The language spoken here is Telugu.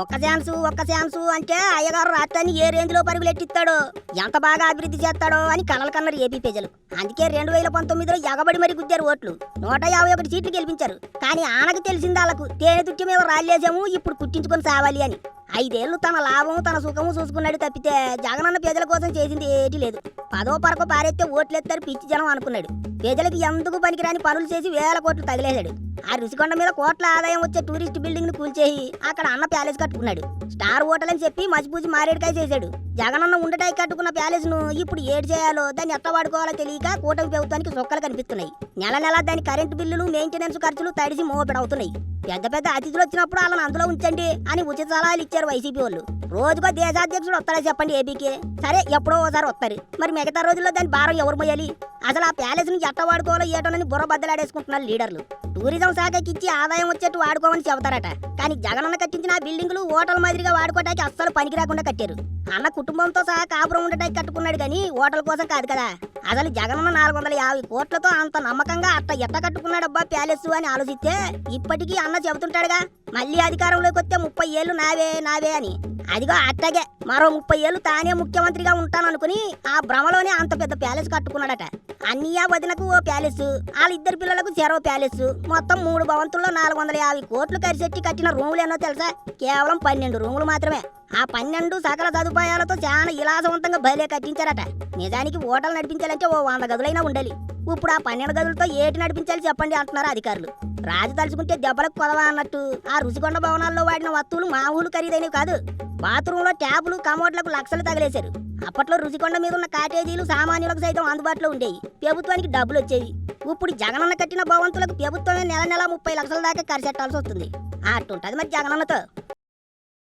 ఒక్క శాంసు ఒక్క శాంసు అంటే అయ్యగారు రాష్ట్రాన్ని ఏ రేంజ్లో పరుగులెట్టిస్తాడో ఎంత బాగా అభివృద్ధి చేస్తాడో అని కలలు కన్నారు ఏపీ ప్రజలు. అందుకే రెండు వేల పంతొమ్మిదిలో ఎగబడి మరి గుద్దారు ఓట్లు. నూట యాభై ఒకటి సీట్లు గెలిపించారు. కానీ ఆనకు తెలిసింది వాళ్ళకు తేనె తుట్టి మీద రాళ్ళేసాము ఇప్పుడు కుట్టించుకొని సావాలి అని. ఐదేళ్ళు తన లాభం తన సుఖము చూసుకున్నాడు తప్పితే జగనన్న ప్రజల కోసం చేసింది ఏటి లేదు. పదో పరకో పారెత్తే ఓట్లెత్తారు పిచ్చి జనం అనుకున్నాడు. ప్రజలకు ఎందుకు పనికిరాని పనులు చేసి వేల కోట్లు తగిలేశాడు. ఆ రుషికొండ మీద కోట్ల ఆదాయం వచ్చే టూరిస్ట్ బిల్డింగ్ను కూల్చేసి అక్కడ అన్న ప్యాలెస్ కట్టుకున్నాడు. స్టార్ హోటల్ అని చెప్పి మసిపూసి మారేడుకాయ చేశాడు. జగనన్న ఉండటాయి కట్టుకున్న ప్యాలెస్ను ఇప్పుడు ఏడు చేయాలో దాన్ని ఎట్లా వాడుకోవాలో తెలియక కూటమి ప్రభుత్వానికి సొక్కలు కనిపిస్తున్నాయి. నెల నెల దాని కరెంటు బిల్లులు మెయింటెనెన్స్ ఖర్చులు తడిసి మోపెడవుతున్నాయి పెద్ద పెద్ద అతిథులు వచ్చినప్పుడు వాళ్ళని అందులో ఉంచండి అని ఉచిత సలహాలు ఇచ్చారు వైసీపీ వాళ్ళు. రోజుకో దేశాధ్యక్షుడు వస్తారా చెప్పండి ఏపీకి? సరే ఎప్పుడో ఓసారి వస్తారు. మరి మిగతా రోజుల్లో దాని భారం ఎవరు మోయాలి? అసలు ఆ ప్యాలెస్ని ఎట్ట వాడుకోవాలో ఏటోనని బుర్ర బద్దలాడేసుకుంటున్నారు లీడర్లు. టూరిజం శాఖకి ఇచ్చి ఆదాయం వచ్చేట్టు వాడుకోమని చెబుతారట. కానీ జగనన్న కట్టించిన ఆ బిల్డింగులు హోటల్ మాదిరిగా వాడుకోవడానికి అస్సలు పనికి రాకుండా కట్టారు. అన్న కుటుంబంతో సహా కాపురం ఉండటానికి కట్టుకున్నాడు కానీ హోటల్ కోసం కాదు కదా. అసలు జగనన్న నాలుగు వందల యాభై కోట్లతో అంత నమ్మకంగా అట్ట ఎట్ట కట్టుకున్నాడబ్బా ప్యాలెస్ అని ఆలోచిస్తే ఇప్పటికీ అన్న చెబుతుంటాడుగా మళ్ళీ అధికారంలోకి వస్తే ముప్పై ఏళ్ళు నావే నావే అని. అదిగో అట్టగే మరో ముప్పై ఏళ్ళు తానే ముఖ్యమంత్రిగా ఉంటాననుకుని ఆ భ్రమలోనే అంత పెద్ద ప్యాలెస్ కట్టుకున్నాడట. అన్నయ్య వదినకు ఓ ప్యాలెస్ వాళ్ళ ఇద్దరు పిల్లలకు చెరో ప్యాలెస్. మొత్తం మూడు భవంతుల్లో నాలుగు వందల యాభై కోట్లు కరిసెట్టి కట్టిన రూములు ఎన్నో తెలుసా? కేవలం పన్నెండు రూములు మాత్రమే. ఆ పన్నెండు సకల సదుపాయాలతో చాలా ఇలాసవంతంగా భలే కట్టించారట. నిజానికి ఓటలు నడిపించాలంటే ఓ వంద గదులైనా ఉండాలి. ఇప్పుడు ఆ పన్నెండు గదులతో ఏటి నడిపించాలి చెప్పండి అంటున్నారు అధికారులు. రాజు తలుచుకుంటే దెబ్బలకు కొదవా అన్నట్టు. ఆ రుచికొండ భవనాల్లో వాడిన వస్తువులు మామూలు ఖరీదైనవి కాదు. బాత్రూంలో ట్యాపులు కమోడ్లకు లక్షలు తగిలేశారు. అప్పట్లో రుచికొండ మీద ఉన్న కాటేజీలు సామాన్యులకు సైతం అందుబాటులో ఉండేవి. ప్రభుత్వానికి డబ్బులు వచ్చేవి. ఇప్పుడు జగనన్న కట్టిన భవంతులకు ప్రభుత్వమే నెల నెల ముప్పై లక్షల దాకా ఖర్చెట్టాల్సి వస్తుంది. అట్టుంటది మరి జగనన్నతో.